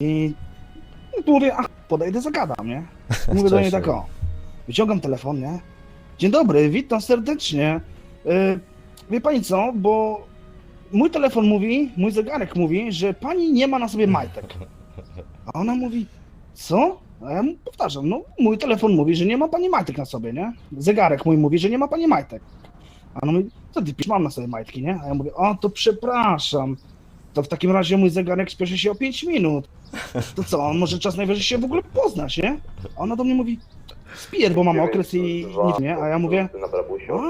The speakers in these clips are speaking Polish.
I mówię, ach, podejdę, zagadam, nie? Mówię do niej tak, o, wyciągam telefon, nie? Dzień dobry, witam serdecznie. Y, wie pani co, bo mój telefon mówi, mój zegarek mówi, że pani nie ma na sobie majtek. A ona mówi, co? A ja mu powtarzam, no mój telefon mówi, że nie ma pani majtek na sobie, nie? Zegarek mój mówi, że nie ma pani majtek. A ona mówi, co ty pisz, mam na sobie majtki, nie? A ja mówię, o, to przepraszam. To w takim razie mój zegarek spieszy się o 5 minut. To co, może czas najwyżej się w ogóle poznać, nie? A ona do mnie mówi, spier, bo mam okres i nic, nie? A ja mówię,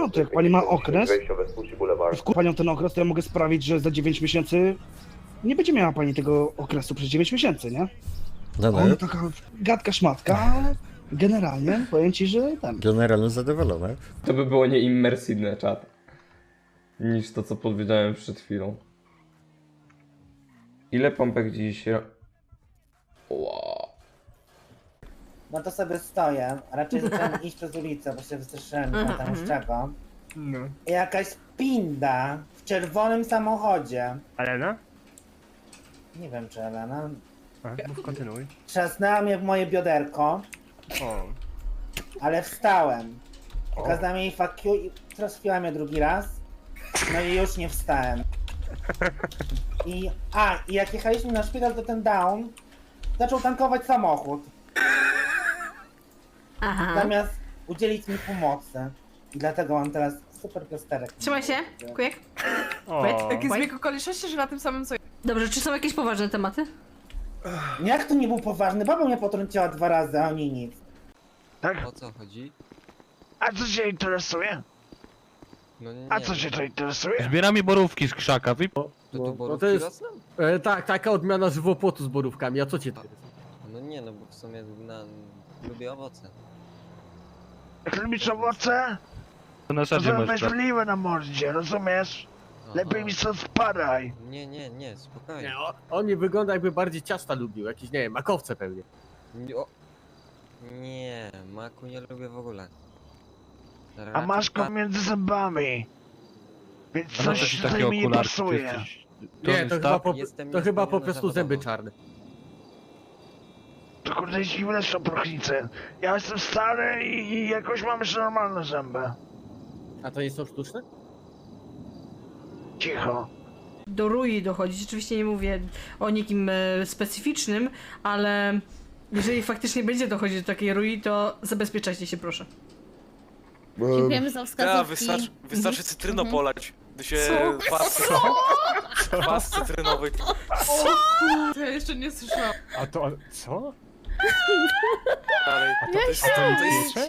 a, to jak pani ma okres, w panią ten okres, to ja mogę sprawić, że za 9 miesięcy nie będzie miała pani tego okresu przez 9 miesięcy, nie? No, no. Ona taka gadka szmatka, ale generalnie powiem ci, że ten. Generalnie zadowolony. To by było nie immersyjne czat. Niż to, co powiedziałem przed chwilą. Ile pompek dziś... ro- Wow. No to sobie stoję, raczej zacząłem iść przez ulicę, bo się wystraszyłem, nie pamiętam już czego. I jakaś pinda w czerwonym samochodzie, Elena? nie wiem czy Elena, A, mów kontynuuj. trzasnęła mnie w moje bioderko, O, ale wstałem. Pokazałem jej fuck you i trafiła mnie drugi raz, no i już nie wstałem. I, a, i jak jechaliśmy na szpital, to ten down zaczął tankować samochód, Aha. zamiast udzielić mi pomocy. I dlatego mam teraz super plasterek. Trzymaj się, kujek. o. Taki zbieg okoliczności, że na tym samym co Dobrze, czy są jakieś poważne tematy? Jak to nie był poważny? Baba mnie potrąciła dwa razy, a oni nic. Tak? O co chodzi? A co cię interesuje? No nie, A co cię to interesuje? Zbieramy borówki z krzaka, wy... To tu No, borówki to jest- rosną? E, tak, taka odmiana żywopłotu z borówkami, a co cię interesuje? No nie, no bo w sumie na... lubię owoce. Jak lubisz owoce, To na to sadzie są masz myśliwe na mordzie, rozumiesz? Lepiej Aha. mi stąd spadaj. Nie, nie, nie, spokojnie. Nie, on, on nie wygląda jakby bardziej ciasta lubił, jakieś, nie wiem, makowce pewnie. Nie, o... nie maku nie lubię w ogóle. A masz go między zębami. Więc A coś tutaj mi nie pasuje. Nie, to chyba Stark? po, Jestem to chyba po prostu zęby zawodowo. czarne. To kurde dziwne są prochnice. Ja jestem stary i, i jakoś mam jeszcze normalne zęby. A to nie są sztuczne? Cicho. Do Rui dochodzi. Oczywiście nie mówię o nikim e, specyficznym, ale jeżeli faktycznie będzie dochodzić do takiej Rui, to zabezpieczajcie się proszę. Dziękujemy za Ja, wskazówki. wystarczy, wystarczy cytryną Mhm. polać. Gdy się Co? kwas, kwas cytrynowy. To ja jeszcze nie słyszałam. A to, co? dalej. A to, To jest, a to nie to jest, piecze?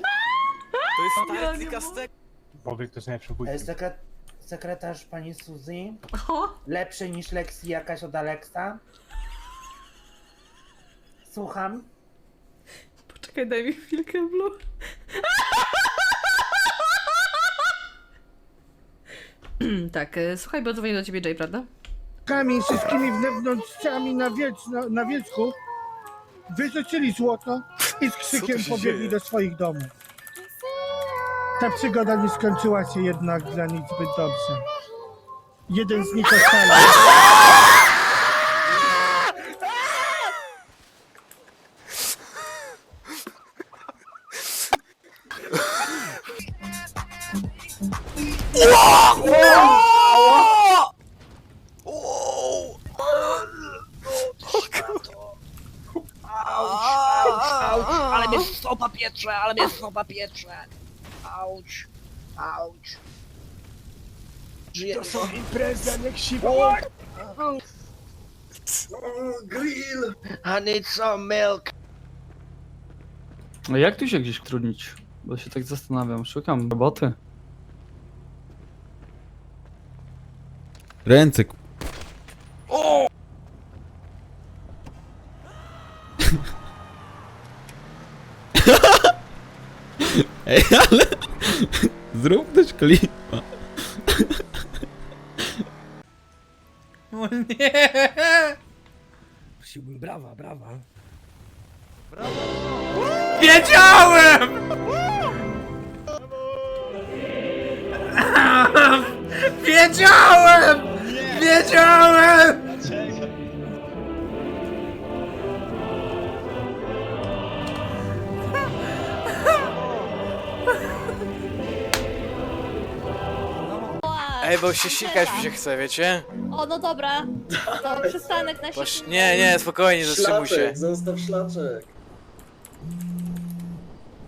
to jest taktyka z tego. Powiedz ktoś najlepszy E, bójki. Sekret... Sekretarz pani Suzy? O, Lepszy niż Lexi jakaś od Alexa? Słucham? poczekaj, daj mi chwilkę, Blue. tak, e, słuchaj, bo dzwonię do ciebie, Jay, prawda? Kamień wszystkimi wnętrzami na, wiec, na, na wierzchu wyrzucili złoto i z krzykiem pobiegli do swoich domów. Ta przygoda nie skończyła się jednak dla nich zbyt dobrze. Jeden z nich ocalił. Ale mnie sopa piecze, ale mnie sopa piecze. Auć, auć. To są imprezy, a nie ksiwo. Grill. I need some milk. No jak tu się gdzieś trudnić? Bo się tak zastanawiam, szukam roboty. Ręce. ku- Ej, ale... Zrób też klipa. O nie! Prosiłbym brawa, brawa. Wiedziałem! Wiedziałem! wiedziałem! Dlaczego? Ej, bo się sikać mi się chce, wiecie? O, no dobra. To przystanek na Boż, siebie. nie, nie, spokojnie, zatrzymuj się. Zostaw szlaczek.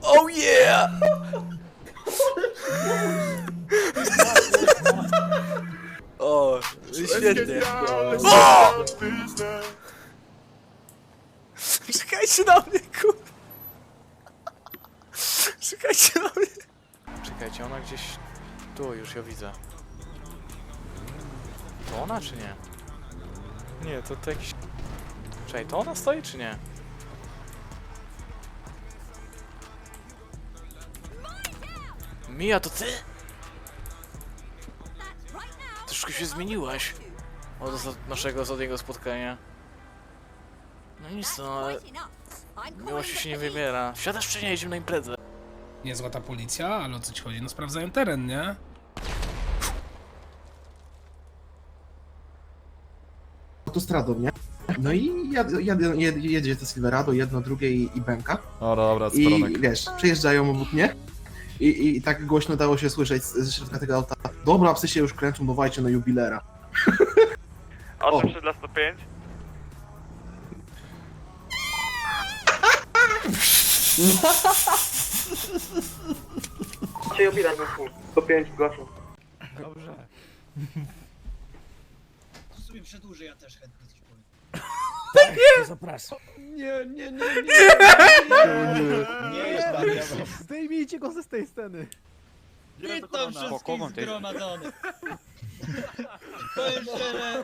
Oh yeah! O, świetnie. O! Czekajcie na mnie, kur... Czekajcie na mnie. Czekajcie, ona gdzieś... Tu, już ją widzę. To ona, czy nie? Nie, to, to jakiś... Czekaj, to ona stoi, czy nie? Mija, to ty? Troszkę się zmieniłaś od naszego ostatniego spotkania. No nic, no ale miłości się nie wybiera. Siadasz czy nie? Jedziemy na imprezę. Niezła ta policja, ale o co ci chodzi? No sprawdzają teren, nie? Autostradą, nie? No i jad, jad, jed, jedzie to Silverado, jedno, drugie i, i Benka. Dobra, dobra, I wiesz, przejeżdżają obok mnie. I, i, tak głośno dało się słyszeć ze środka tego auta. Dobra, psy się już kręcą, dawajcie na jubilera. O. dla 105? Cię jubiler na 105 zgłaszam. Dobrze. To sobie przedłużę, ja też chętnie coś powiem. Zapraszam. Nie, nie, nie, nie. Nie jest Damian. Zdejmijcie go ze tej sceny. Witam wszystkich zgromadzonych. Powiem szczerze,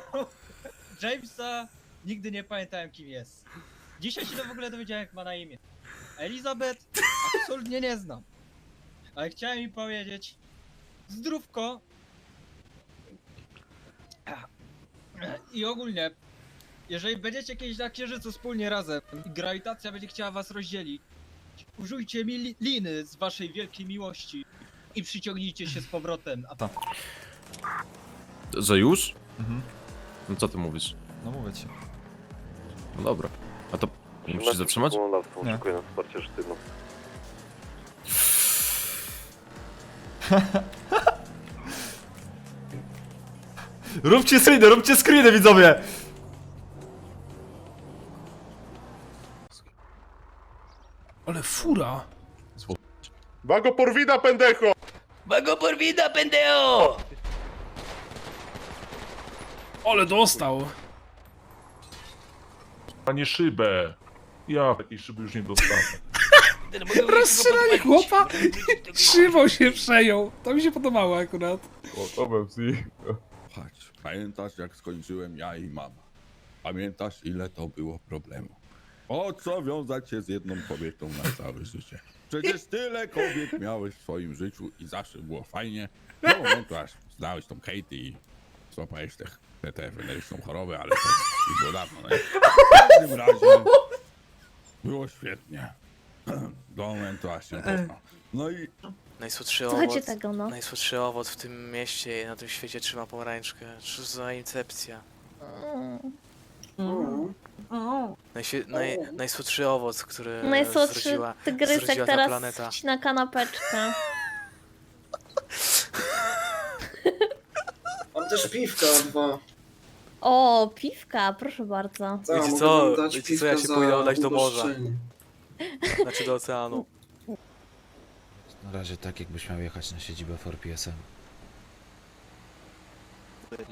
Jamesa nigdy nie pamiętałem kim jest. Dzisiaj się to w ogóle dowiedziałem jak ma na imię. Elizabeth absolutnie nie znam. Ale chciałem mi powiedzieć zdrówko i ogólnie jeżeli będziecie kiedyś na księżycu wspólnie razem i grawitacja będzie chciała was rozdzielić, użyjcie mi li liny z waszej wielkiej miłości i przyciągnijcie się z powrotem. A Że już? No co ty mówisz? No mówię ci. No dobra. A to musisz się zatrzymać? Nie. na wsparcie sztywno. Róbcie screeny, róbcie screeny, widzowie! Ale fura. Vago por vida, pendejo! Vago por vida, pendejo! Ale dostał. Panie szybę! Ja takiej szyby już nie dostanę. Rozstrzelali chłopa. Szybą się przejął. To mi się podobało akurat. O, to Pepsi. Chodź, pamiętasz jak skończyłem ja i mama? Pamiętasz ile to było problemu? Po co wiązać się z jedną kobietą na całe życie? Przecież tyle kobiet miałeś w swoim życiu i zawsze było fajnie. Do momentu aż znałeś tą Katie i złapałeś tę te, te weneryczną chorobę, ale to już było dawno, nie? W każdym razie było świetnie. Do momentu aż się poznał. No i Najsłodszy Słuchajcie owoc, tego, no. najsłodszy owoc w tym mieście i na tym świecie trzyma pomarańczkę. Co za incepcja. Najświe, naj, najsłodszy owoc, który Najsłodszy zrodziła, tygrysek zrodziła ta teraz planeta. na kanapeczkę. Mam też piwka dwa. O, piwka, proszę bardzo. Wiecie co, wiecie co, ja się pójdę oddać do morza. Znaczy do oceanu. Na razie tak, jakbyś miał jechać na siedzibę 4PSM.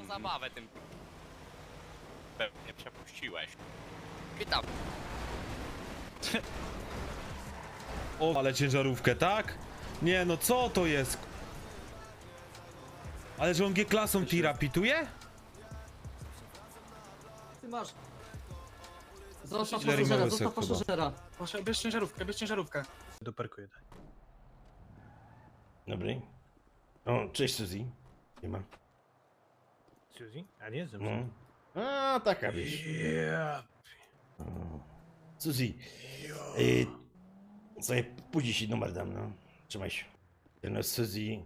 Zabawę tym. Pewnie przepuściłeś. Witam. O, ale ciężarówkę, tak? Nie, no co to jest? Ale że on G-klasą tira pituje? Ty masz. Zostaw pasażera, zostaw pasażera. Proszę, bierz ciężarówkę, bierz ciężarówkę. Doperkuję. Dobry. O, cześć Suzy. Nie ma. Suzy? A nie, No. A, taka wiesz. Suzy. Y, sobie później ci numer dam, no. Trzymaj się. No Suzy.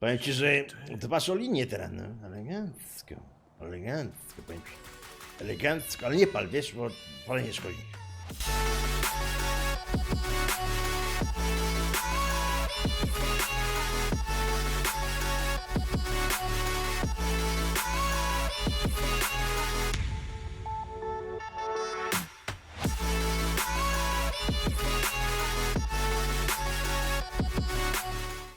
Powiem ci, że dbasz o linię teraz, no. Elegancko. Elegancko, powiem ci. Elegancko, ale nie pal, wiesz, bo palenie szkodzi.